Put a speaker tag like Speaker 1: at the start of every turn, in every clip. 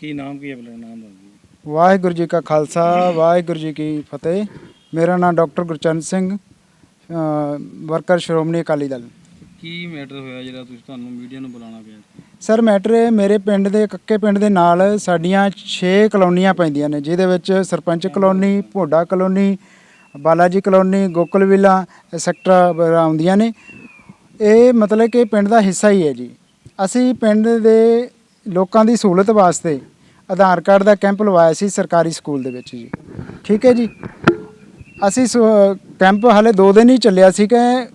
Speaker 1: ਕੀ ਨਾਮ ਕੀ ਹੈ ਨਾਮ ਦੱਸ ਦਿਓ
Speaker 2: ਵਾਹਿਗੁਰੂ ਜੀ ਕਾ ਖਾਲਸਾ ਵਾਹਿਗੁਰੂ ਜੀ ਕੀ ਫਤਿਹ। ਮੇਰਾ ਨਾਮ ਡਾਕਟਰ ਗੁਰਚਰਨ ਸਿੰਘ ਵਰਕਰ ਸ਼੍ਰੋਮਣੀ ਅਕਾਲੀ ਦਲ।
Speaker 1: ਕੀ ਮੈਟਰ ਹੋਇਆ ਜਿਹੜਾ ਤੁਸੀਂ ਤੁਹਾਨੂੰ ਮੀਡੀਆ ਨੂੰ ਬੁਲਾਉਣਾ ਪਿਆ?
Speaker 2: ਸਰ ਮੈਟਰ ਇਹ ਮੇਰੇ ਪਿੰਡ ਦੇ ਕੱਕੇ ਪਿੰਡ ਦੇ ਨਾਲ ਸਾਡੀਆਂ 6 ਕਲੋਨੀਆਂ ਪੈਂਦੀਆਂ ਨੇ ਜਿਹਦੇ ਵਿੱਚ Sarpanch colony Bhoda colony Balaji colony Gokal villa sector ਆਉਂਦੀਆਂ ਨੇ। ਇਹ ਮਤਲਬ ਕਿ ਪਿੰਡ ਦਾ ਹਿੱਸਾ ਹੀ ਹੈ ਜੀ। ਅਸੀਂ ਪਿੰਡ ਦੇ ਲੋਕਾਂ ਦੀ ਸਹੂਲਤ ਵਾਸਤੇ ਆਧਾਰ ਕਾਰਡ ਦਾ ਕੈਂਪ ਲਵਾਇਆ ਸੀ ਸਰਕਾਰੀ ਸਕੂਲ ਦੇ ਵਿੱਚ ਜੀ। ਠੀਕ ਹੈ ਜੀ? ਅਸੀਂ ਸ- ਕੈਂਪ ਹਾਲੇ 2 ਦਿਨ ਹੀ ਚੱਲਿਆ ਸੀ ਕਿ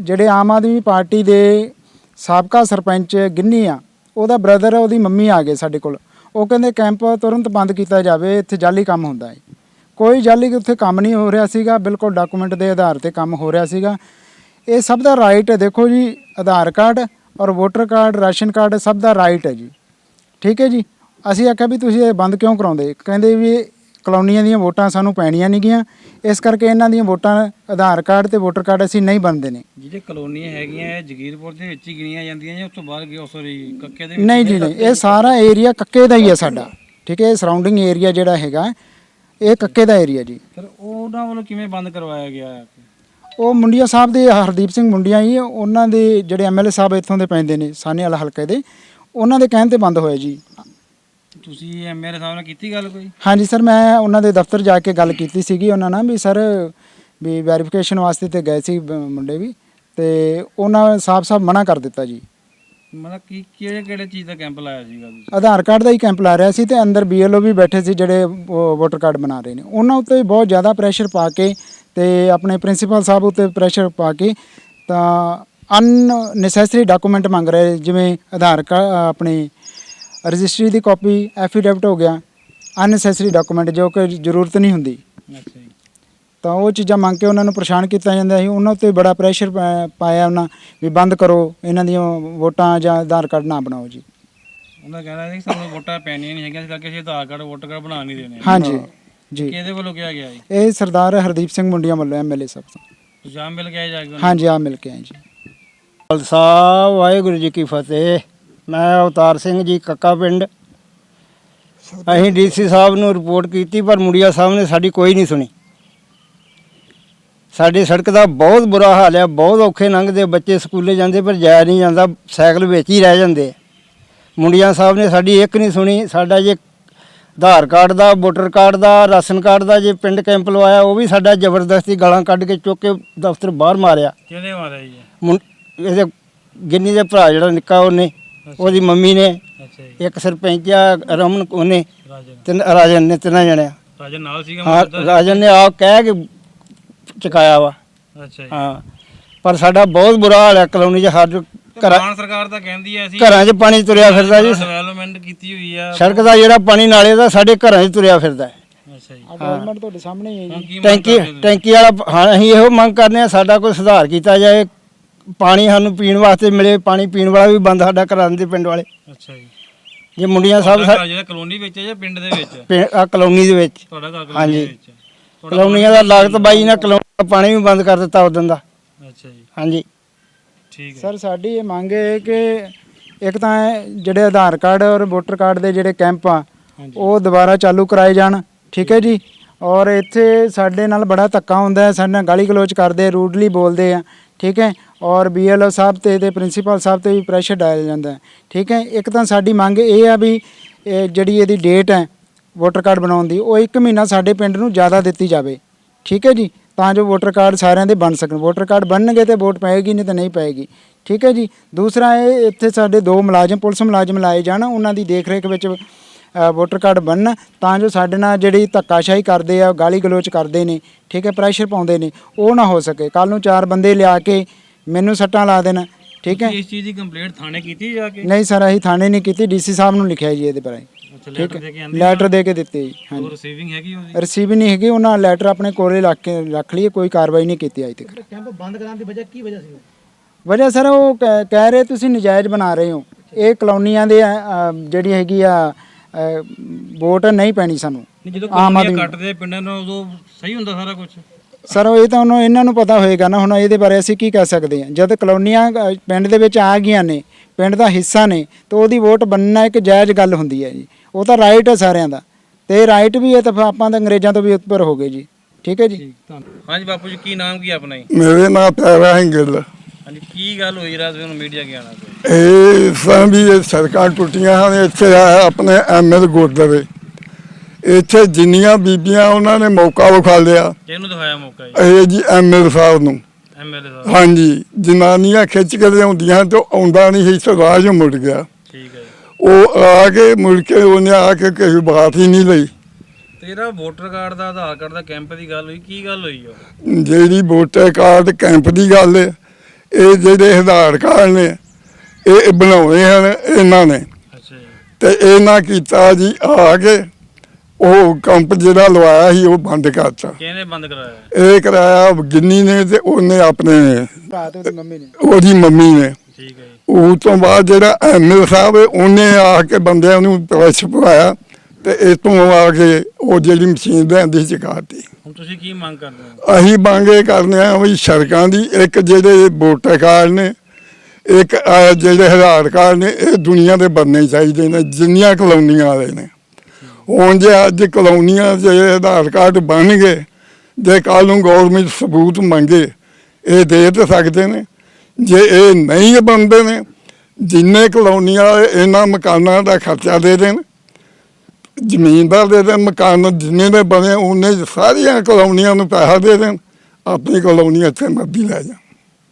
Speaker 2: ਜਿਹੜੇ ਆਮ ਆਦਮੀ ਪਾਰਟੀ ਦੇ ਸਾਬਕਾ ਸਰਪੰਚ ਗਿੰਨੀ ਆ, ਉਹਦਾ ਬ੍ਰਦਰ ਉਹਦੀ ਮੰਮੀ ਆ ਗਏ ਸਾਡੇ ਕੋਲ। ਉਹ ਕਹਿੰਦੇ ਕੈਂਪ ਤੁਰੰਤ ਬੰਦ ਕੀਤਾ ਜਾਵੇ, ਇੱਥੇ ਜਾਲੀ ਕੰਮ ਹੁੰਦਾ ਹੈ। ਕੋਈ ਜਾਲੀ ਉੱਥੇ ਕੰਮ ਨਹੀਂ ਹੋ ਰਿਹਾ ਸੀਗਾ, ਬਿਲਕੁਲ ਡਾਕੂਮੈਂਟ ਦੇ ਆਧਾਰ ਤੇ ਕੰਮ ਹੋ ਰਿਹਾ ਸੀਗਾ। ਇਹ ਸਭ ਦਾ ਰਾਈਟ ਹੈ, ਦੇਖੋ ਜੀ, ਆਧਾਰ ਕਾਰਡ ਔਰ ਵੋਟਰ ਕਾਰਡ, ਰਾਸ਼ਨ ਕਾਰਡ ਸਭ ਦਾ ਰਾਈਟ ਹੈ ਜੀ। ਠੀਕ ਹੈ ਜੀ? ਅਸੀਂ ਆਖਿਆ ਵੀ ਤੁਸੀਂ ਇਹ ਬੰਦ ਕਿਉਂ ਕਰਾਉਂਦੇ? ਕਹਿੰਦੇ ਵੀ ਕਲੋਨੀਆਂ ਦੀਆਂ ਵੋਟਾਂ ਸਾਨੂੰ ਪੈਣੀਆਂ ਨਹੀਂ ਗੀਆਂ। ਇਸ ਕਰਕੇ ਇਹਨਾਂ ਦੀਆਂ ਵੋਟਾਂ ਆਧਾਰ ਕਾਰਡ ਤੇ ਵੋਟਰ ਕਾਰਡ ਅਸੀਂ ਨਹੀਂ ਬਣਦੇ ਨੇ।
Speaker 1: ਜਿਹੜੇ ਕਲੋਨੀਆਂ ਹੈਗੀਆਂ ਇਹ ਜਗੀਰਪੁਰ ਦੇ ਵਿੱਚ ਹੀ ਗਿਣੀਆਂ ਜਾਂਦੀਆਂ ਜਾਂ ਉਸ ਤੋਂ ਬਾਹਰ ਗਿਆ ਸੌਰੀ ਕੱਕੇ ਦੇ
Speaker 2: ਨਹੀਂ ਜੀ ਨਹੀਂ ਇਹ ਸਾਰਾ ਏਰੀਆ ਕੱਕੇ ਦਾ ਹੀ ਹੈ ਸਾਡਾ। ਠੀਕ ਹੈ ਇਹ ਸਰਾਊਂਡਿੰਗ ਏਰੀਆ ਜਿਹੜਾ ਹੈਗਾ ਇਹ ਕੱਕੇ ਦਾ ਏਰੀਆ ਜੀ।
Speaker 1: ਫਿਰ ਉਹਨਾਂ ਵੱਲੋਂ ਕਿਵੇਂ ਬੰਦ ਕਰਵਾਇਆ ਗਿਆ ਹੈ?
Speaker 2: ਉਹ ਮੁੰਡਿਆ ਸਾਹਿਬ ਦੇ ਹਰਦੀਪ ਸਿੰਘ ਮੁੰਡਿਆ ਹੀ ਉਹਨਾਂ ਦੇ ਜਿਹੜੇ ਐਮਐਲਏ ਸਾਹਿਬ ਇੱਥੋਂ ਦੇ ਪੈਂਦੇ ਨੇ ਸਾਨੇ ਵਾਲਾ ਹਲਕੇ ਦੇ ਉਹਨਾਂ ਦੇ ਕਹਿਣ ਤੇ ਬੰਦ ਹੋਇਆ ਜੀ।
Speaker 1: ਤੁਸੀਂ ਐਮਐਲਏ ਸਾਹਿਬ ਨਾਲ ਕੀਤੀ ਗੱਲ ਕੋਈ?
Speaker 2: ਹਾਂਜੀ ਸਰ ਮੈਂ ਉਹਨਾਂ ਦੇ ਦਫ਼ਤਰ ਜਾ ਕੇ ਗੱਲ ਕੀਤੀ ਸੀਗੀ ਉਹਨਾਂ ਨਾਲ ਵੀ ਸਰ ਵੀ ਵੈਰੀਫਿਕੇਸ਼ਨ ਵਾਸਤੇ ਤੇ ਗਏ ਸੀ ਬ- ਮੁੰਡੇ ਵੀ ਤੇ ਉਹਨਾਂ ਸਾਫ਼-ਸਾਫ਼ ਮਨਾ ਕਰ ਦਿੱਤਾ ਜੀ।
Speaker 1: ਮਤਲਬ ਕੀ ਕਿਹੜੇ ਕਿਹੜੇ ਚੀਜ਼ ਦਾ ਕੈਂਪ ਲਾਇਆ ਸੀਗਾ ਤੁਸੀਂ?
Speaker 2: ਆਧਾਰ ਕਾਰਡ ਦਾ ਹੀ ਕੈਂਪ ਲਾ ਰਿਹਾ ਸੀ ਤੇ ਅੰਦਰ ਬੀਐਲਓ ਵੀ ਬੈਠੇ ਸੀ ਜਿਹੜੇ ਉਹ ਵੋਟਰ ਕਾਰਡ ਬਣਾ ਰਹੇ ਨੇ। ਉਹਨਾਂ ਉੱਤੇ ਬਹੁਤ ਜ਼ਿਆਦਾ ਪ੍ਰੈਸ਼ਰ ਪਾ ਕੇ ਤੇ ਆਪਣੇ ਪ੍ਰਿੰਸੀਪਲ ਸਾਹਿਬ ਉੱਤੇ ਪ੍ਰੈਸ਼ਰ ਪਾ ਕੇ ਤਾਂ ਅਨ ਨੈਸੈਸਰੀ ਡਾਕੂਮੈਂਟ ਮੰਗ ਰਹੇ ਜਿਵੇਂ ਆਧਾਰ ਕਾਰਡ ਆਪਣੇ ਰਜਿਸਟਰੀ ਦੀ ਕਾਪੀ ਐਫੀਡੈਵਿਟ ਹੋ ਗਿਆ ਅਨਨੈਸੈਸਰੀ ਡਾਕੂਮੈਂਟ ਜੋ ਕਿ ਜ਼ਰੂਰਤ ਨਹੀਂ ਹੁੰਦੀ।
Speaker 1: ਅੱਛਾ ਜੀ।
Speaker 2: ਤਾਂ ਉਹ ਚੀਜ਼ਾਂ ਮੰਗ ਕੇ ਉਹਨਾਂ ਨੂੰ ਪਰੇਸ਼ਾਨ ਕੀਤਾ ਜਾਂਦਾ ਸੀ। ਉਹਨਾਂ ਉੱਤੇ ਬੜਾ ਪ੍ਰੈਸ਼ਰ ਪਾਇਆ ਉਹਨਾਂ ਵੀ ਬੰਦ ਕਰੋ ਇਹਨਾਂ ਦੀਆਂ ਵੋਟਾਂ ਜਾਂ ਆਧਾਰ ਕਾਰਡ ਨਾ ਬਣਾਓ ਜੀ।
Speaker 1: ਉਹਨਾਂ ਦਾ ਕਹਿਣਾ ਸੀ ਸਾਨੂੰ ਵੋਟਾਂ ਪੈਣੀਆਂ ਨਹੀਂ ਹੈਗੀਆਂ ਇਸ ਕਰਕੇ ਅਸੀਂ ਆਧਾਰ ਕਾਰਡ ਵੋਟਰ ਕਾਰਡ ਬਣਾ ਨਹੀਂ ਦੇਣੇ।
Speaker 2: ਹਾਂਜੀ ਜੀ।
Speaker 1: ਕਿਹਦੇ ਵੱਲੋਂ ਕਿਹਾ ਗਿਆ ਜੀ?
Speaker 2: ਇਹ ਸਰਦਾਰ ਹਰਦੀਪ ਸਿੰਘ ਮੁੰਡੀਆਂ ਵੱਲੋਂ ਐਮਐਲਏ ਸਾਹਿਬ ਤੋਂ।
Speaker 1: ਤੁਸੀਂ ਆਮ ਮਿਲ ਕੇ ਆਏ ਜਾ ਕੇ
Speaker 2: ਹਾਂਜੀ ਆ ਮਿਲ ਕੇ ਆਏ ਜੀ।
Speaker 3: ਖਾਲਸਾ ਵਾਹਿਗੁਰੂ ਜੀ ਕੀ ਫਤਿਹ। ਮੈਂ ਅਵਤਾਰ ਸਿੰਘ ਜੀ ਕੱਕਾ ਪਿੰਡ। ਅਸੀਂ ਡੀਸੀ ਸਾਹਿਬ ਨੂੰ ਰਿਪੋਰਟ ਕੀਤੀ ਪਰ ਮੁੰਡਿਆ ਸਾਹਿਬ ਨੇ ਸਾਡੀ ਕੋਈ ਨਹੀਂ ਸੁਣੀ। ਸਾਡੀ ਸੜਕ ਦਾ ਬਹੁਤ ਬੁਰਾ ਹਾਲ ਹੈ ਬਹੁਤ ਔਖੇ ਲੰਘਦੇ ਬੱਚੇ ਸਕੂਲੇ ਜਾਂਦੇ ਪਰ ਜਾਇਆ ਨਹੀਂ ਜਾਂਦਾ ਸਾਈਕਲ ਵਿੱਚ ਹੀ ਰਹਿ ਜਾਂਦੇ ਮੁੰਡਿਆ ਸਾਹਿਬ ਨੇ ਸਾਡੀ ਇੱਕ ਨਹੀਂ ਸੁਣੀ ਸਾਡਾ ਜੇ ਆਧਾਰ ਕਾਰਡ ਦਾ ਵੋਟਰ ਕਾਰਡ ਦਾ ਰਾਸ਼ਨ ਕਾਰਡ ਦਾ ਜੇ ਪਿੰਡ ਕੈਂਪ ਲਵਾਇਆ ਉਹ ਵੀ ਸਾਡਾ ਜ਼ਬਰਦਸਤੀ ਗਾਲਾਂ ਕੱਢ ਕੇ ਚੁੱਕ ਕੇ ਦਫ਼ਤਰ ਬਾਹਰ ਮਾਰਿਆ।
Speaker 1: ਕਿਹਦੇ ਮਾਰਿਆ ਜੀ?
Speaker 3: ਇਹਦੇ ਗਿੰਨੀ ਦੇ ਭਰਾ ਜਿਹੜਾ ਨਿੱਕਾ ਉਹਨੇ ਉਹਦੀ ਮੰਮੀ ਨੇ
Speaker 1: ਅੱਛਾ ਜੀ।
Speaker 3: ਇੱਕ ਸਰਪੰਚ ਆ ਰਮਨ
Speaker 1: ਰਾਜਨ।
Speaker 3: ਤਿੰਨ ਰਾਜਨ ਨੇ ਤਿੰਨਾਂ ਜਣਿਆ।
Speaker 1: ਰਾਜਨ ਨਾਲ ਸੀਗਾ
Speaker 3: ਹਾਂ
Speaker 1: ਮਤਲਬ
Speaker 3: ਰਾਜਨ ਨੇ ਆਪ ਕਹਿ ਕੇ ਚੁਕਾਇਆ ਵਾ।
Speaker 1: ਅੱਛਾ ਜੀ।
Speaker 3: ਹਾਂ ਪਰ ਸਾਡਾ ਬਹੁਤ ਬੁਰਾ ਹਾਲ ਹੈ ਕਲੋਨੀ 'ਚ ਹਰ ਘਰਾਂ
Speaker 1: ਮਾਨ ਸਰਕਾਰ ਤਾਂ ਕਹਿੰਦੀ ਐ ਅਸੀਂ
Speaker 3: ਘਰਾਂ 'ਚ ਪਾਣੀ ਤੁਰਿਆ ਫਿਰਦਾ ਜੀ।
Speaker 1: ਡਿਵੈਲਪਮੈਂਟ ਕੀਤੀ ਹੋਈ ਆ।
Speaker 3: ਸੜਕ ਦਾ ਜਿਹੜਾ ਪਾਣੀ ਨਾਲੇ ਦਾ ਸਾਡੇ ਘਰਾਂ 'ਚ ਤੁਰਿਆ ਫਿਰਦਾ। ਹੈ
Speaker 1: ਅੱਛਾ ਜੀ।
Speaker 2: ਡਿਵੈਲਪਮੈਂਟ ਤੁਹਾਡੇ ਸਾਹਮਣੇ ਹੀ ਹੈ
Speaker 1: ਹੁਣ ਕੀ ਮੰਗ
Speaker 3: ਟੈਂਕੀ
Speaker 1: ਕਰਦੇ?
Speaker 3: ਟੈਂਕੀ ਵਾਲਾ ਹਾਂ ਅਸੀਂ ਇਹੋ ਮੰਗ ਕਰਨੇ ਆ ਸਾਡਾ ਕੋਈ ਸੁਧਾਰ ਕੀਤਾ ਜਾਏ ਪਾਣੀ ਸਾਨੂੰ ਪੀਣ ਵਾਸਤੇ ਮਿਲੇ ਪਾਣੀ ਪੀਣ ਵਾਲਾ ਵੀ ਬੰਦ ਸਾਡਾ ਘਰਾਂ ਦੇ ਪਿੰਡ ਵਾਲੇ।
Speaker 1: ਅੱਛਾ ਜੀ।
Speaker 3: ਜੇ ਮੁੰਡੀਆਂ ਸਾਹਿਬ
Speaker 1: ਤੁਹਾਡਾ ਘਰ ਜਿਹੜਾ ਕਲੋਨੀ ਵਿੱਚ ਹੈ ਜਾਂ ਪਿੰਡ ਦੇ ਵਿੱਚ?
Speaker 3: ਆ ਕਲੋਨੀ ਦੇ ਵਿੱਚ।
Speaker 1: ਤੁਹਾਡਾ ਘਰ ਕਲੋਨੀ
Speaker 3: ਹਾਂਜੀ।
Speaker 1: ਦੇ ਵਿੱਚ ਹੈ। ਤੁਹਾਡਾ
Speaker 3: ਕਲੋਨੀਆਂ ਦਾ ਲਾਗਤ ਬਾਈ ਨੇ ਕਲੋਨੀ ਦਾ ਪਾਣੀ ਵੀ ਬੰਦ ਕਰ ਦਿੱਤਾ ਉਦੋਂ ਦਾ।
Speaker 1: ਅੱਛਾ ਜੀ।
Speaker 3: ਹਾਂਜੀ।
Speaker 1: ਠੀਕ ਹੈ।
Speaker 2: ਸਰ ਸਾਡੀ ਇਹ ਮੰਗ ਹੈ ਕਿ ਇੱਕ ਤਾਂ ਇਹ ਜਿਹੜੇ ਆਧਾਰ ਕਾਰਡ ਔਰ ਵੋਟਰ ਕਾਰਡ ਦੇ ਜਿਹੜੇ ਕੈਂਪ ਆ। ਉਹ ਦੁਬਾਰਾ ਚਾਲੂ ਕਰਾਏ ਜਾਣ। ਠੀਕ ਹੈ ਜੀ? ਔਰ ਇੱਥੇ ਸਾਡੇ ਨਾਲ ਬੜਾ ਧੱਕਾ ਹੁੰਦਾ ਹੈ ਸਾਡੇ ਨਾਲ ਗਾਲੀ ਗਲੋਚ ਕਰਦੇ ਰੂਡਲੀ ਬੋਲਦੇ ਆ। ਠੀਕ ਹੈ? ਔਰ ਬੀਐਲਓ ਸਾਹਿਬ ਤੇ ਤੇ ਪ੍ਰਿੰਸੀਪਲ ਸਾਹਿਬ ਤੇ ਵੀ ਪ੍ਰੈਸ਼ਰ ਡਾਇਆ ਜਾਂਦਾ ਠੀਕ ਹੈ? ਇੱਕ ਤਾਂ ਸਾਡੀ ਮੰਗ ਇਹ ਆ ਵੀ ਇਹ ਜਿਹੜੀ ਇਹਦੀ ਡੇਟ ਹੈ ਵੋਟਰ ਕਾਰਡ ਬਣਾਉਣ ਦੀ, ਉਹ 1 ਮਹੀਨਾ ਸਾਡੇ ਪਿੰਡ ਨੂੰ ਜ਼ਿਆਦਾ ਦਿੱਤੀ ਜਾਵੇ। ਠੀਕ ਹੈ ਜੀ? ਤਾਂ ਜੋ ਵੋਟਰ ਕਾਰਡ ਸਾਰਿਆਂ ਦੇ ਬਣ ਸਕਣ। ਵੋਟਰ ਕਾਰਡ ਬਣਨਗੇ ਤੇ ਵੋਟ ਪਏਗੀ, ਨਹੀਂ ਤਾਂ ਨਹੀਂ ਪਏਗੀ। ਠੀਕ ਹੈ ਜੀ? ਦੂਸਰਾ ਇਹ ਇੱਥੇ ਸਾਡੇ ਦੋ ਮੁਲਾਜ਼ਮ, ਪੁਲਿਸ ਮੁਲਾਜ਼ਮ ਲਾਏ ਜਾਣ, ਉਹਨਾਂ ਦੀ ਦੇਖ ਰੇਖ ਵਿੱਚ ਵੋਟਰ ਕਾਰਡ ਬਣਨ, ਤਾਂ ਜੋ ਸਾਡੇ ਨਾਲ ਜਿਹੜੀ ਧੱਕਾਸ਼ਾਹੀ ਕਰਦੇ ਆ ਗਾਲੀ ਗਲੋਚ ਕਰਦੇ ਨੇ, ਠੀਕ ਹੈ? ਪ੍ਰੈਸ਼ਰ ਪਾਉਂਦੇ ਨੇ, ਉਹ ਨਾ ਹੋ ਸਕੇ। ਕੱਲ ਨੂੰ ਚਾਰ ਬੰਦੇ ਲਿਆ ਕੇ ਮੈਨੂੰ ਸੱਟਾਂ ਲਾ ਦੇਣ ਠੀਕ ਹੈ?
Speaker 1: ਇਸ ਚੀਜ਼ ਦੀ ਕੰਪਲੇਂਟ ਥਾਣੇ ਕੀਤੀ ਜਾ ਕੇ?
Speaker 2: ਨਹੀਂ ਸਰ ਅਸੀਂ ਥਾਣੇ ਨਹੀਂ ਕੀਤੀ ਡੀਸੀ ਸਾਹਿਬ ਨੂੰ ਲਿਖਿਆ ਜੀ ਇਹਦੇ ਬਾਰੇ।
Speaker 1: ਅੱਛਾ
Speaker 2: ਠੀਕ
Speaker 1: ਲੈਟਰ ਦੇ ਕੇ
Speaker 2: ਹੈ
Speaker 1: ਆਂਦੇ
Speaker 2: ਲੈਟਰ ਦੇ ਕੇ ਦਿੱਤੇ ਜੀ ਹਾਂਜੀ।
Speaker 1: ਉਹ ਰਿਸੀਵਿੰਗ ਹੈਗੀ ਉਹਦੀ?
Speaker 2: ਰਿਸੀਵ ਨਹੀਂ ਹੈਗੀ ਉਹਨਾਂ ਲੈਟਰ ਆਪਣੇ ਕੋਲੇ ਰੱਖ ਕੇ ਰੱਖ ਲਈ ਕੋਈ ਕਾਰਵਾਈ ਨਹੀਂ ਕੀਤੀ ਅਜੇ ਤੱਕ।
Speaker 3: ਕੈਂਪ ਬੰਦ ਕਰਾਉਣ ਦੀ ਵਜ੍ਹਾ ਕੀ ਵਜ੍ਹਾ ਸੀ
Speaker 2: ਵਜ੍ਹਾ ਸਰ ਉਹ ਕਹਿ ਕਹਿ ਰਹੇ ਤੁਸੀਂ ਨਜਾਇਜ਼ ਬਣਾ ਰਹੇ ਹੋ। ਇਹ ਕਲੋਨੀਆਂ ਦੇ ਅ, ਅ, ਜਿਹੜੀ ਹੈਗੀ ਆ ਅ, ਵੋਟ ਨਹੀਂ ਪੈਣੀ ਸਾਨੂੰ।
Speaker 1: ਨਹੀਂ ਜਦੋਂ
Speaker 2: ਆਮ
Speaker 1: ਕਲੋਨੀਆਂ
Speaker 2: ਆਦਮੀ-
Speaker 1: ਕੱਟਦੇ ਪਿੰਡਾਂ ਨੂੰ ਉਦੋਂ ਸਹੀ ਹੁੰਦਾ ਸਾਰਾ ਕੁਝ
Speaker 2: ਸਰ ਉਹ ਇਹ ਤਾਂ ਉਹਨੂੰ ਇਹਨਾਂ ਨੂੰ ਪਤਾ ਹੋਏਗਾ ਨਾ ਹੁਣ ਇਹਦੇ ਬਾਰੇ ਅਸੀਂ ਕੀ ਕਹਿ ਸਕਦੇ ਹਾਂ? ਜਦ ਕਲੋਨੀਆਂ ਅ, ਪਿੰਡ ਦੇ ਵਿੱਚ ਆ ਗਈਆਂ ਨੇ ਪਿੰਡ ਦਾ ਹਿੱਸਾ ਨੇ ਤਾਂ ਉਹਦੀ ਵੋਟ ਬਣਨਾ ਇੱਕ ਜਾਇਜ਼ ਗੱਲ ਹੁੰਦੀ ਹੈ ਜੀ। ਉਹ ਤਾਂ ਰਾਈਟ ਹੈ ਸਾਰਿਆਂ ਦਾ। ਤੇ ਰਾਈਟ ਵੀ ਹੈ ਤਾਂ ਫਿਰ ਆਪਾਂ ਤਾਂ ਅੰਗਰੇਜ਼ਾਂ ਤੋਂ ਵੀ ਉੱਪਰ ਹੋ ਗਏ ਜੀ। ਠੀਕ ਹੈ ਜੀ?
Speaker 1: ਹਾਂਜੀ ਬਾਪੂ ਜੀ ਕੀ ਨਾਮ ਕੀ ਆਪਣਾ ਜੀ?
Speaker 4: ਮੇਰੇ ਨਾਲ ਸਿੰਘ ਗਿੱਲ
Speaker 1: ਹਾਂਜੀ ਕੀ ਗੱਲ ਹੋਈ ਰਾਤ ਨੂੰ ਮੀਡੀਆ ਕੋਈ
Speaker 4: ਇਹ ਸਾਂ ਵੀ ਇਹ ਸੜਕਾਂ ਟੁੱਟੀਆਂ ਹਨ ਇੱਥੇ ਆ ਆਪਣੇ ਐਮਐਲ ਗੁਰਦੁਆਰੇ। ਇੱਥੇ ਜਿੰਨੀਆਂ ਬੀਬੀਆਂ ਉਹਨਾਂ ਨੇ ਮੌਕਾ ਵਿਖਾ ਲਿਆ।
Speaker 1: ਕਿਹਨੂੰ ਦਿਖਾਇਆ ਮੌਕਾ ਜੀ?
Speaker 4: ਇਹ ਜੀ ਐਮਐਲ ਸਾਹਿਬ ਨੂੰ।
Speaker 1: ਐਮਐਲਏ ਸਾਹਿਬ।
Speaker 4: ਹਾਂਜੀ ਜਨਾਨੀਆਂ ਖਿੱਚ ਕੇ ਲਿਆਉਂਦੀਆਂ ਤੇ ਉਹ ਆਉਂਦਾ ਨਹੀਂ ਸੀ 'ਚੋਂ ਮੁੜ ਗਿਆ।
Speaker 1: ਠੀਕ ਹੈ ਜੀ।
Speaker 4: ਉਹ ਆ ਕੇ ਮੁੜ ਕੇ ਉਹਨੇ ਆ ਕੇ ਕਿਸੇ ਬਾਤ ਹੀ ਨਹੀਂ ਲਈ।
Speaker 1: ਤੇ ਜਿਹੜਾ ਵੋਟਰ ਕਾਰਡ ਦਾ ਆਧਾਰ ਕਾਰਡ ਦਾ ਕੈਂਪ ਦੀ ਗੱਲ ਹੋਈ ਕੀ ਗੱਲ ਹੋਈ ਉਹ?
Speaker 4: ਜਿਹੜੀ ਵੋਟਰ ਕਾਰਡ ਕੈਂਪ ਦੀ ਗੱਲ ਹੈ ਇਹ ਜਿਹੜੇ ਆਧਾਰ ਕਾਰਡ ਨੇ ਇਹ ਬਣਾਉਣੇ ਹਨ ਇਹਨਾਂ ਨੇ।
Speaker 1: ਅੱਛਾ ਜੀ।
Speaker 4: ਤੇ ਇਹਨਾਂ ਕੀਤਾ ਜੀ ਆ ਕੇ ਉਹ ਕੰਪ ਜਿਹੜਾ ਲਵਾਇਆ ਸੀ ਉਹ ਬੰਦ ਕਰਤਾ
Speaker 1: ਕਿਹਨੇ ਬੰਦ ਕਰਾਇਆ?
Speaker 4: ਇਹ ਕਰਾਇਆ ਗਿੰਨੀ ਨੇ ਤੇ ਉਹਨੇ ਆਪਣੇ
Speaker 2: ਭਰਾ ਤੇ ਉਹਦੀ ਮੰਮੀ ਨੇ।
Speaker 4: ਉਹਦੀ ਮੰਮੀ ਨੇ।
Speaker 1: ਠੀਕ ਹੈ ਜੀ।
Speaker 4: ਉਸ ਤੋਂ ਬਾਅਦ ਜਿਹੜਾ ਐਮਐਲ ਸਾਹਿਬ ਹੈ, ਉਹਨੇ ਆ ਕੇ ਬੰਦਿਆਂ ਨੂੰ ਪ੍ਰੈਸ ਪਵਾਇਆ ਤੇ ਇਹ ਤੋਂ ਆ ਕੇ ਉਹ ਜਿਹੜੀ ਮਸ਼ੀਨ ਲਿਆਂਦੀ ਚਕਾਤੀ
Speaker 1: ਹੁਣ ਤੁਸੀਂ ਕੀ ਮੰਗ ਕਰਦੇ ਹੋ?
Speaker 4: ਅਸੀਂ ਮੰਗੇ ਕਰਨੇ ਆ ਵੀ ਸੜਕਾਂ ਦੀ ਇੱਕ ਜਿਹੜੇ ਵੋਟਰ ਕਾਰਡ ਨੇ ਇੱਕ ਆਹ ਜਿਹੜੇ ਆਧਾਰ ਕਾਰਡ ਨੇ ਇਹ ਦੁਨੀਆ ਦੇ ਬਣਨੇ ਚਾਹੀਦੇ ਨੇ ਜਿੰਨੀਆਂ ਕਲੋਨੀਆਂ ਵਾਲੇ ਨੇ। ਹੁਣ ਜੇ ਅੱਜ ਕਲੋਨੀਆਂ 'ਚ ਇਹ ਆਧਾਰ ਕਾਰਡ ਬਣ ਗਏ ਜੇ ਕੱਲ੍ਹ ਨੂੰ ਗਵਰਨਮੈਂਟ ਸਬੂਤ ਮੰਗੇ ਇਹ ਦੇ ਤਾਂ ਸਕਦੇ ਨੇ ਜੇ ਇਹ ਨਹੀਂ ਬਣਦੇ ਨੇ ਜਿੰਨੇ ਕਲੋਨੀਆਂ ਵਾਲੇ ਇਹਨਾਂ ਮਕਾਨਾਂ ਦਾ ਖਰਚਾ ਦੇ ਦੇਣ ਜ਼ਮੀਨਦਾਰ ਦੇ ਦੇਣ ਮਕਾਨ ਜਿੰਨੇ ਦੇ ਬਣੇ ਉਹਨੇ ਸਾਰੀਆਂ ਕਲੋਨੀਆਂ ਨੂੰ ਪੈਸਾ ਦੇ ਦੇਣ ਆਪਣੀ ਕਲੋਨੀ ਇੱਥੇ ਮਰਦੀ ਲੈ ਜਾਣ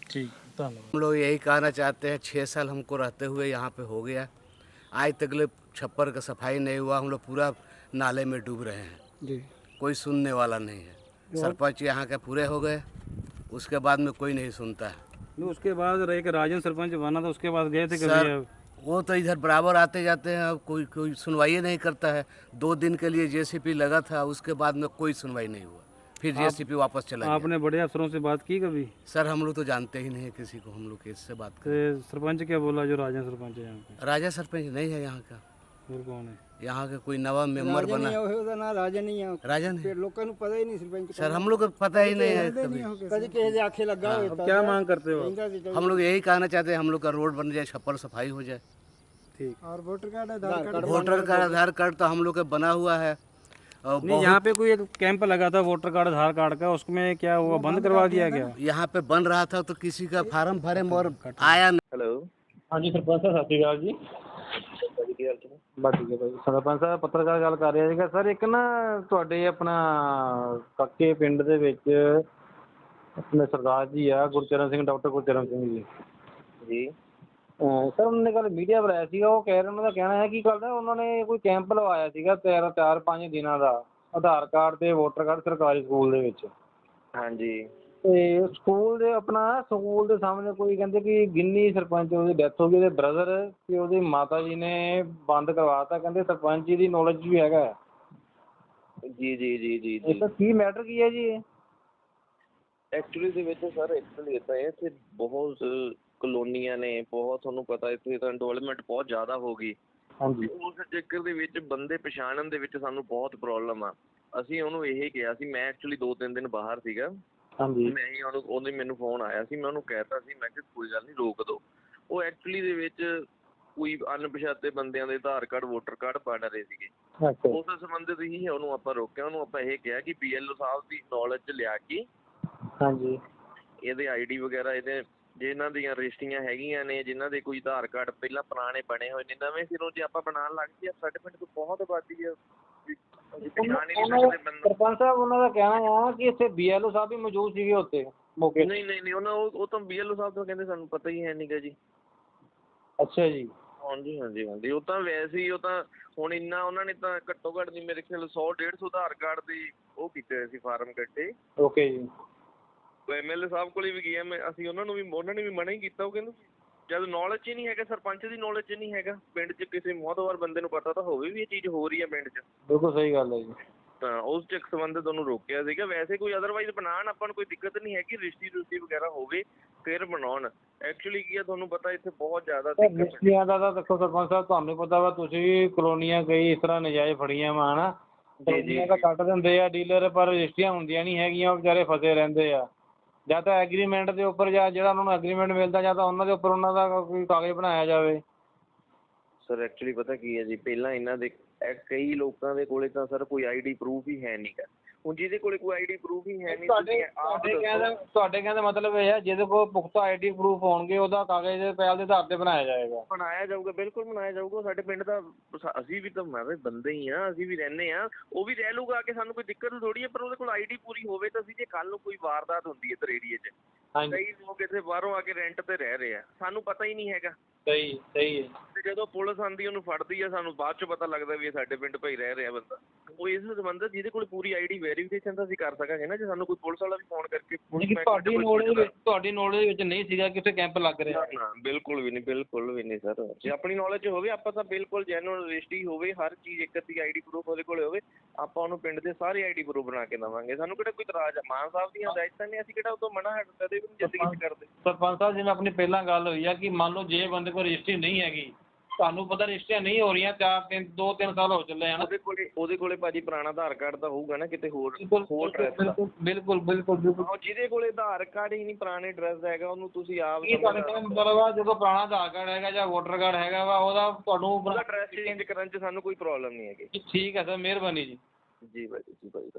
Speaker 1: ਠੀਕ ਧੰਨਵਾਦ
Speaker 5: हम लोग यही कहना चाहते हैं छः साल हमको रहते हुए यहाँ पे हो गया आज तक ले छप्पर का सफ़ाई नहीं हुआ हम लोग पूरा नाले में डूब रहे हैं।
Speaker 2: ਜੀ
Speaker 5: कोई सुनने वाला नहीं है। सरपंच यहाँ के पूरे हो गए उसके बाद में कोई नहीं सुनता है।
Speaker 1: उसके बाद एक राजन सरपंच बना था उसके बाद गए थे
Speaker 5: सर वो तो इधर बराबर आते जाते हैं अब कोई कोई सुनवाई नहीं करता है। दो दिन के लिए जेसीपी लगा था उसके बाद में कोई सुनवाई नहीं हुआ। फिर जेसीपी वापस चला गया
Speaker 1: आपने बड़े अफसरों से बात की कभी
Speaker 5: सर हम लोग तो जानते ही नहीं है किसी को हम लोग किससे बात
Speaker 1: तो सरपंच क्या बोला जो राजन सरपंच है यहाँ पे
Speaker 5: करें राजा सरपंच नहीं है यहाँ का
Speaker 1: और कौन है
Speaker 5: यहाँ का कोई नवा मेंबर बना
Speaker 3: ਉਹਦਾ ਨਾਂ ਰਾਜਾ ਨਹੀਂ ਆ
Speaker 5: राजा नहीं
Speaker 3: ਲੋਕਾਂ ਨੂੰ ਪਤਾ ਹੀ ਨਹੀਂ ਸਰਪੰਚ
Speaker 5: सर हम लोग को पता ही नहीं है कभी
Speaker 3: ਕਦੇ ਕਿਸੇ ਦੇ ਆਖੇ ਲੱਗਾ ਹੋਵੇ
Speaker 1: अब क्या मांग करते हो आप?
Speaker 5: हम लोग यही कहना चाहते हैं हम लोग का रोड बन जाए छप्पर सफाई हो जाए
Speaker 1: ठीक
Speaker 2: ਔਰ voter card Aadhaar card
Speaker 5: voter का आधार कार्ड तो हम लोग का बना हुआ है और
Speaker 1: नहीं यहाँ पे कोई एक कैंप लगा था वोटर कार्ड आधार कार्ड का उसमें क्या हुआ बंद करवा दिया गया
Speaker 5: यहाँ पे बन रहा था तो किसी का फार्म भरे और आया नहीं
Speaker 1: ਹਾਂਜੀ ਸਰਪੰਚ ਸਾਹਿਬ ਸਤਿ ਸ਼੍ਰੀ ਅਕਾਲ ਜੀ ਬਸ ਠੀਕ ਹੈ ਭਾਈ ਸਰਪੰਚ ਸਾਹਿਬ ਪੱਤਰਕਾਰ ਗੱਲ ਕਰ ਰਿਹਾ ਸੀਗਾ ਸਰ ਇੱਕ ਨਾ ਤੁਹਾਡੇ ਆਪਣਾ ਕੱਕੇ ਪਿੰਡ ਦੇ ਵਿੱਚ ਆਪਣੇ ਸਰਦਾਰ ਜੀ ਆ ਗੁਰਚਰਨ ਸਿੰਘ ਡਾਕਟਰ ਗੁਰਚਰਨ ਸਿੰਘ ਜੀ
Speaker 6: ਜੀ
Speaker 1: ਸਰ ਉਹਨਾਂ ਨੇ ਕੱਲ ਮੀਡੀਆ ਬੁਲਾਇਆ ਸੀਗਾ ਉਹ ਕਹਿ ਰਹੇ ਉਹਨਾਂ ਦਾ ਕਹਿਣਾ ਹੈ ਕਿ ਕੱਲ ਨਾ ਉਹਨਾਂ ਨੇ ਕੋਈ ਕੈਂਪ ਲਵਾਇਆ ਸੀਗਾ ਤਿੰਨ ਚਾਰ ਪੰਜ ਦਿਨਾਂ ਦਾ ਆਧਾਰ ਕਾਰਡ ਤੇ ਵੋਟਰ ਕਾਰਡ ਸਰਕਾਰੀ ਸਕੂਲ ਦੇ ਵਿੱਚ
Speaker 6: ਹਾਂਜੀ
Speaker 1: ਤੇ ਸਕੂਲ ਦੇ ਆਪਣਾ ਸਕੂਲ ਦੇ ਸਾਹਮਣੇ ਕੋਈ ਕਹਿੰਦੇ ਕਿ ਗਿੰਨੀ ਸਰਪੰਚ ਉਹਦੀ ਡੈਥ ਹੋ ਗਈ ਉਹਦੇ ਬ੍ਰਦਰ ਤੇ ਉਹਦੀ ਮਾਤਾ ਜੀ ਨੇ ਬੰਦ ਕਰਵਾਤਾ ਕਹਿੰਦੇ ਸਰਪੰਚ ਜੀ ਦੀ ਨੌਲੇਜ ਵੀ ਹੈਗਾ।
Speaker 6: ਜੀ ਜੀ ਜੀ ਜੀ
Speaker 1: ਇਹ
Speaker 6: ਜੀ
Speaker 1: ਤਾਂ ਕੀ ਮੈਟਰ ਕੀ ਹੈ ਜੀ ਇਹ?
Speaker 6: ਐਕਚੁਅਲੀ ਦੇ ਵਿੱਚ ਸਰ ਐਕਚੁਅਲੀ ਇਦਾਂ ਹੈ ਕਿ ਬਹੁਤ ਕਲੋਨੀਆਂ ਨੇ ਬਹੁਤ ਤੁਹਾਨੂੰ ਪਤਾ ਇੱਥੇ ਤਾਂ ਡਿਵੈਲਪਮੈਂਟ ਬਹੁਤ ਜ਼ਿਆਦਾ ਹੋ ਗਈ।
Speaker 1: ਹਾਂਜੀ।
Speaker 6: ਉਸ ਚੱਕਰ ਦੇ ਵਿੱਚ ਬੰਦੇ ਪਛਾਣਨ ਦੇ ਵਿੱਚ ਸਾਨੂੰ ਬਹੁਤ ਪ੍ਰੋਬਲਮ ਆ। ਅਸੀਂ ਉਹਨੂੰ ਇਹ ਕਿਹਾ ਸੀ ਮੈਂ ਐਕਚੁਅਲੀ ਦੋ ਤਿੰਨ ਦਿਨ ਬਾਹਰ ਸੀਗਾ।
Speaker 1: ਹਾਂਜੀ।
Speaker 6: ਮੈਂ ਹੀ ਉਹਨੂੰ ਉਹਨੇ ਮੈਨੂੰ ਫੋਨ ਆਇਆ ਸੀ ਮੈਂ ਉਹਨੂੰ ਕਹਿਤਾ ਸੀ ਮੈਂ ਕਿ ਕੋਈ ਗੱਲ ਨਹੀਂ ਰੋਕ ਦਿਓ ਉਹ ਐਕਚੁਅਲੀ ਦੇ ਵਿੱਚ ਕੋਈ ਅਣਪਛਾਤੇ ਬੰਦਿਆਂ ਦੇ ਆਧਾਰ ਕਾਰਡ ਵੋਟਰ ਕਾਰਡ ਬਣ ਰਹੇ ਸੀਗੇ।
Speaker 1: ਅੱਛਾ।
Speaker 6: ਉਸ ਸੰਬੰਧਿਤ ਹੀ ਉਹਨੂੰ ਆਪਾਂ ਰੋਕਿਆ ਉਹਨੂੰ ਆਪਾਂ ਇਹ ਕਿਹਾ ਕਿ ਬੀਐਲਓ ਸਾਹਿਬ ਦੀ ਨੌਲੇਜ ਚ ਲਿਆ ਕੇ
Speaker 1: ਹਾਂਜੀ।
Speaker 6: ਇਹਦੇ ਆਈਡੀ ਵਗੈਰਾ ਇਹਦੇ ਜੇ ਇਹਨਾਂ ਦੀਆਂ ਰਜਿਸਟਰੀਆਂ ਹੈਗੀਆਂ ਨੇ ਜਿਨ੍ਹਾਂ ਦੇ ਕੋਈ ਆਧਾਰ ਕਾਰਡ ਪਹਿਲਾਂ ਪੁਰਾਣੇ ਬਣੇ ਹੋਏ ਨੇ ਨਵੇਂ ਸਿਰੋਂ ਜੇ ਆਪਾਂ ਬਣਾਉਣ ਲੱਗ ਜਾਈਏ ਸਾਡੇ ਪਿੰਡ ਤੋਂ ਬਹੁਤ ਆਬਾਦੀ ਹੀ
Speaker 1: ਸਰਪੰਚ ਸਾਹਿਬ ਉਹਨਾਂ ਦਾ ਕਹਿਣਾ ਆ ਕਿ ਇੱਥੇ ਬੀਐਲਓ ਸਾਹਿਬ ਵੀ ਮੌਜੂਦ ਸੀਗੇ ਉੱਥੇ ਮੌਕੇ।
Speaker 6: ਨਹੀਂ ਨਹੀਂ ਨਹੀਂ ਉਹਨਾਂ ਉਹ ਉਹ ਤਾਂ ਬੀਐਲਓ ਸਾਹਿਬ ਤੋਂ ਕਹਿੰਦੇ ਸਾਨੂੰ ਪਤਾ ਹੀ ਹੈ ਨਹੀਂਗਾ ਜੀ।
Speaker 1: ਅੱਛਾ ਜੀ।
Speaker 6: ਹਾਂਜੀ ਹਾਂਜੀ ਹਾਂਜੀ ਉਹ ਤਾਂ ਵੈਸੇ ਹੀ ਉਹ ਤਾਂ ਹੁਣ ਇੰਨਾ ਉਹਨਾਂ ਨੇ ਤਾਂ ਘੱਟੋ ਘੱਟ ਨਹੀਂ ਮੇਰੇ ਖਿਆਲ 100 150 ਆਧਾਰ ਕਾਰਡ ਦੇ ਉਹ ਕੀਤੇ ਹੋਏ ਸੀ ਫਾਰਮ ਕੱਟੇ
Speaker 1: ਓਕੇ ਜੀ।
Speaker 6: ਐਮਐਲਏ ਸਾਹਿਬ ਕੋਲੇ ਵੀ ਗਿਆ ਮੈਂ ਅਸੀਂ ਉਹਨਾਂ ਨੂੰ ਵੀ ਉਹਨਾਂ ਨੇ ਵੀ ਮਨਾ ਹੀ ਕੀਤਾ ਉਹ ਕਹਿੰਦੇ ਜਦ ਨੌਲੇਜ ਹੀ ਨਹੀਂ ਹੈਗਾ ਸਰਪੰਚ ਦੀ ਨੌਲੇਜ ਹੀ ਨਹੀਂ ਹੈਗਾ ਪਿੰਡ 'ਚ ਕਿਸੇ ਮੋਹਤਵਾਰ ਬੰਦੇ ਨੂੰ ਪਤਾ ਤਾਂ ਹੋਵੇ ਵੀ ਇਹ ਚੀਜ਼ ਹੋ ਰਹੀ ਹੈ ਪਿੰਡ 'ਚ।
Speaker 1: ਬਿਲਕੁਲ ਸਹੀ ਗੱਲ ਹੈ ਜੀ।
Speaker 6: ਤਾਂ ਉਸ ਚੱਕ ਸੰਬੰਧਿਤ ਉਹਨੂੰ ਰੋਕਿਆ ਸੀਗਾ ਵੈਸੇ ਕੋਈ ਅਦਰਵਾਈਜ਼ ਬਣਾਉਣ ਆਪਾਂ ਨੂੰ ਕੋਈ ਦਿੱਕਤ ਨਹੀਂ ਹੈਗੀ ਰਿਸ਼ਤੀ ਰੁਸ਼ਤੀ ਵਗੈਰਾ ਹੋਵੇ ਫਿਰ ਬਣਾਉਣ। ਐਕਚੁਅਲੀ ਕੀ ਆ ਤੁਹਾਨੂੰ ਪਤਾ ਇੱਥੇ ਬਹੁਤ ਜ਼ਿਆਦਾ ਦਿੱਕਤ ਹੈ।
Speaker 1: ਰਜਿਸਟਰੀਆਂ ਦਾ ਤਾਂ ਦੇਖੋ ਸਰਪੰਚ ਸਾਹਿਬ ਤੁਹਾਨੂੰ ਪਤਾ ਵਾ ਤੁਸੀਂ ਕਲੋਨੀਆਂ ਕਈ ਇਸ ਤਰ੍ਹਾਂ ਨਜਾਇਜ਼ ਫੜੀਆਂ ਵਾ ਹਨਾ?
Speaker 6: ਜੀ,
Speaker 1: ਕਲੋਨੀਆਂ ਤਾਂ ਕੱਟ ਦਿੰਦੇ ਆ ਡੀਲਰ ਪਰ ਰਜਿਸਟਰੀਆਂ ਹੁੰਦੀਆਂ ਨਹੀਂ ਹੈਗੀਆਂ ਉਹ ਵਿਚਾਰੇ ਫਸੇ ਰਹਿੰਦੇ ਆ। ਜਾਂ ਤਾਂ ਐਗਰੀਮੈਂਟ ਦੇ ਉੱਪਰ ਜਾਂ ਜਿਹੜਾ ਉਹਨਾਂ ਨੂੰ ਐਗਰੀਮੈਂਟ ਮਿਲਦਾ ਜਾਂ ਤਾਂ ਉਹਨਾਂ ਦੇ ਉੱਪਰ ਉਹਨਾਂ ਦਾ ਕੋਈ ਕਾਗਜ਼ ਬਣਾਇਆ ਜਾਵੇ।
Speaker 6: ਸਰ ਐਕਚੁਅਲੀ ਪਤਾ ਕੀ ਹੈ ਜੀ, ਪਹਿਲਾਂ ਇਹਨਾਂ ਦੇ ਕਈ ਲੋਕਾਂ ਦੇ ਕੋਲ ਤਾਂ ਸਰ ਕੋਈ ਆਈਡੀ ਪ੍ਰੂਫ ਹੀ ਹੈ ਨਹੀਂਗਾ ਹੁਣ ਜਿਹਦੇ ਕੋਲੇ ਕੋਈ ਆਈਡੀ ਪ੍ਰੂਫ ਹੀ ਹੈ ਨਹੀਂ
Speaker 1: ਤੁਹਾਡੇ ਤੁਹਾਡੇ। ਕਹਿੰਦੇ ਤੁਹਾਡੇ ਕਹਿੰਦੇ ਮਤਲਬ ਇਹ ਹੈ ਜਿਹਦੇ ਕੋਲ ਪੁਖਤਾ ਆਈਡੀ ਪ੍ਰੂਫ ਹੋਣਗੇ ਉਹਦਾ ਕਾਗਜ਼ ਪਹਿਲ ਦੇ ਆਧਾਰ ਤੇ ਬਣਾਇਆ ਜਾਏਗਾ।
Speaker 6: ਬਣਾਇਆ ਜਾਊਗਾ ਬਿਲਕੁਲ ਬਣਾਇਆ ਜਾਊਗਾ। ਸਾਡੇ ਪਿੰਡ ਦਾ ਅਸੀਂ ਵੀ ਤਾਂ ਮਾਰੇ ਬੰਦੇ ਹੀ ਆ ਅਸੀਂ ਵੀ ਰਹਿੰਦੇ ਆ ਉਹ ਵੀ ਰਹਿ ਲੂਗਾ ਕਿ ਸਾਨੂੰ ਕੋਈ ਦਿੱਕਤ ਥੋੜੀ ਹੈ ਪਰ ਉਹਦੇ ਕੋਲ ਆਈਡੀ ਪੂਰੀ ਹੋਵੇ ਤਾਂ ਅਸੀਂ ਜੇ ਕੱਲ ਨੂੰ ਕੋਈ ਵਾਰਦਾਤ ਹੁੰਦੀ ਹੈ ਇੱਧਰ ਏਰੀਏ 'ਚ
Speaker 1: ਹਾਂਜੀ।
Speaker 6: ਕਈ ਲੋਕ ਇੱਥੇ ਬਾਹਰੋਂ ਆ ਕੇ ਰੈਂਟ ਤੇ ਰਹਿ ਰਹੇ ਆ। ਸਾਨੂੰ ਪਤਾ ਹੀ ਨਹੀਂ ਹੈਗਾ।
Speaker 1: ਸਹੀ ਸਹੀ ਹੈ।
Speaker 6: ਤੇ ਜਦੋਂ ਪੁਲਿਸ ਆਂਦੀ ਉਹਨੂੰ ਫੜਦੀ ਆ ਸਾਨੂੰ ਬਾਅਦ ਚ ਪਤਾ ਲੱਗਦਾ ਵੀ ਇਹ ਸਾਡੇ ਪਿੰਡ ਭਾਈ ਰਹਿ ਰਿਹਾ ਬੰਦਾ। ਉਹ ਇਸ ਸੰਬੰਧ ਜਿਹਦੇ ਕੋਲ ਪੂਰੀ ਆਈਡੀ ਵੈਰੀਫਿਕੇਸ਼ਨ ਤਾਂ ਅਸੀਂ ਕਰ ਸਕਾਂਗੇ ਨਾ ਜੇ ਸਾਨੂੰ ਕੋਈ ਪੁਲਿਸ ਵਾਲਾ ਵੀ ਫੋਨ ਕਰਕੇ ਪੁਲਿਸ
Speaker 1: ਤੁਹਾਡੀ ਨੌਲੇਜ। ਵਿੱਚ ਤੁਹਾਡੀ ਨੌਲੇਜ ਵਿੱਚ ਨਹੀਂ ਸੀਗਾ ਕਿ ਉੱਥੇ ਕੈਂਪ ਲੱਗ ਰਿਹਾ।
Speaker 6: ਨਾ, ਨਾ ਬਿਲਕੁਲ ਵੀ ਨਹੀਂ ਬਿਲਕੁਲ ਵੀ ਨਹੀਂ ਸਰ। ਜੇ ਆਪਣੀ ਨੌਲੇਜ ਹੋਵੇ ਆਪਾਂ ਤਾਂ ਬਿਲਕੁਲ ਜੈਨੂਅਲ ਰਜਿਸਟਰੀ ਹੋਵੇ ਹਰ ਚੀਜ਼ ਇੱਕ ਅੱਧੀ ਆਈਡੀ ਪ੍ਰੂਫ ਉਹਦੇ ਕੋਲੇ ਹੋਵੇ ਆਪਾਂ ਉਹਨੂੰ ਪਿੰਡ ਦੇ ਸਾਰੇ ਆਈਡੀ ਪ੍ਰੂਫ ਬਣਾ ਕੇ ਦੇਵਾਂਗੇ। ਸਾਨੂੰ ਕਿਹੜਾ ਕੋਈ ਇਤਰਾਜ਼ ਆ? ਮਾਨ ਸਾਹਿਬ ਦੀਆਂ ਹਦਾਇਤਾਂ ਨੇ ਅਸੀਂ ਕਿਹੜਾ ਉਹ ਤੋਂ ਮਨਾ ਕਦੇ ਵੀ ਨਹੀਂ ਜ਼ਿੰਦਗੀ 'ਚ ਕਰਦੇ।
Speaker 1: ਸਰਪੰਚ ਸਾਹਿਬ ਜਿਵੇਂ ਆਪਣੀ ਪਹਿਲਾਂ ਗੱਲ ਹੋਈ ਆ ਕਿ ਮੰਨ ਲਓ ਜੇ ਬੰਦੇ ਕੋਲ ਰਜਿਸਟਰੀ ਨਹੀਂ ਹੈਗੀ ਤੁਹਾਨੂੰ ਪਤਾ ਰਜਿਸਟਰੀਆਂ ਨਹੀਂ ਹੋ ਰਹੀਆਂ ਚਾਰ ਤਿੰਨ ਦੋ ਤਿੰਨ ਸਾਲ ਹੋ ਚੱਲੇ ਹਨ।
Speaker 6: ਉਹਦੇ ਕੋਲੇ ਉਹਦੇ ਕੋਲੇ ਭਾਜੀ ਪੁਰਾਣਾ ਆਧਾਰ ਕਾਰਡ ਤਾਂ ਹੋਊਗਾ ਨਾ ਕਿਤੇ ਹੋਰ ਹੋਰ ਦਾ।
Speaker 1: ਬਿਲਕੁਲ ਬਿਲਕੁਲ ਬਿਲਕੁਲ ਬਿਲਕੁਲ।
Speaker 6: ਜਿਹਦੇ ਕੋਲੇ ਆਧਾਰ ਕਾਰਡ ਹੀ ਨਹੀਂ ਪੁਰਾਣੇ ਐਡਰੈਸ ਦਾ ਹੈਗਾ ਉਹਨੂੰ ਤੁਸੀਂ ਆਪ
Speaker 1: ਇਹ ਤੁਹਾਡੇ ਕੋਲ ਮਤਲਬ ਆ ਜਦੋਂ ਪੁਰਾਣਾ ਆਧਾਰ ਕਾਰਡ ਹੈਗਾ ਜਾਂ ਵੋਟਰ ਕਾਰਡ ਹੈਗਾ ਵਾ ਉਹਦਾ ਤੁਹਾਨੂੰ
Speaker 6: ਐਡਰੈਸ ਚੇਂਜ ਕਰਨ 'ਚ ਸਾਨੂੰ ਕੋਈ ਪ੍ਰੋਬਲਮ ਨਹੀਂ ਹੈਗੀ।
Speaker 1: ਠੀਕ ਹੈ ਸਰ ਮਿਹਰਬਾਨੀ ਜੀ।
Speaker 6: ਜੀ ਭਾਜੀ ਜੀ ਭਾਜੀ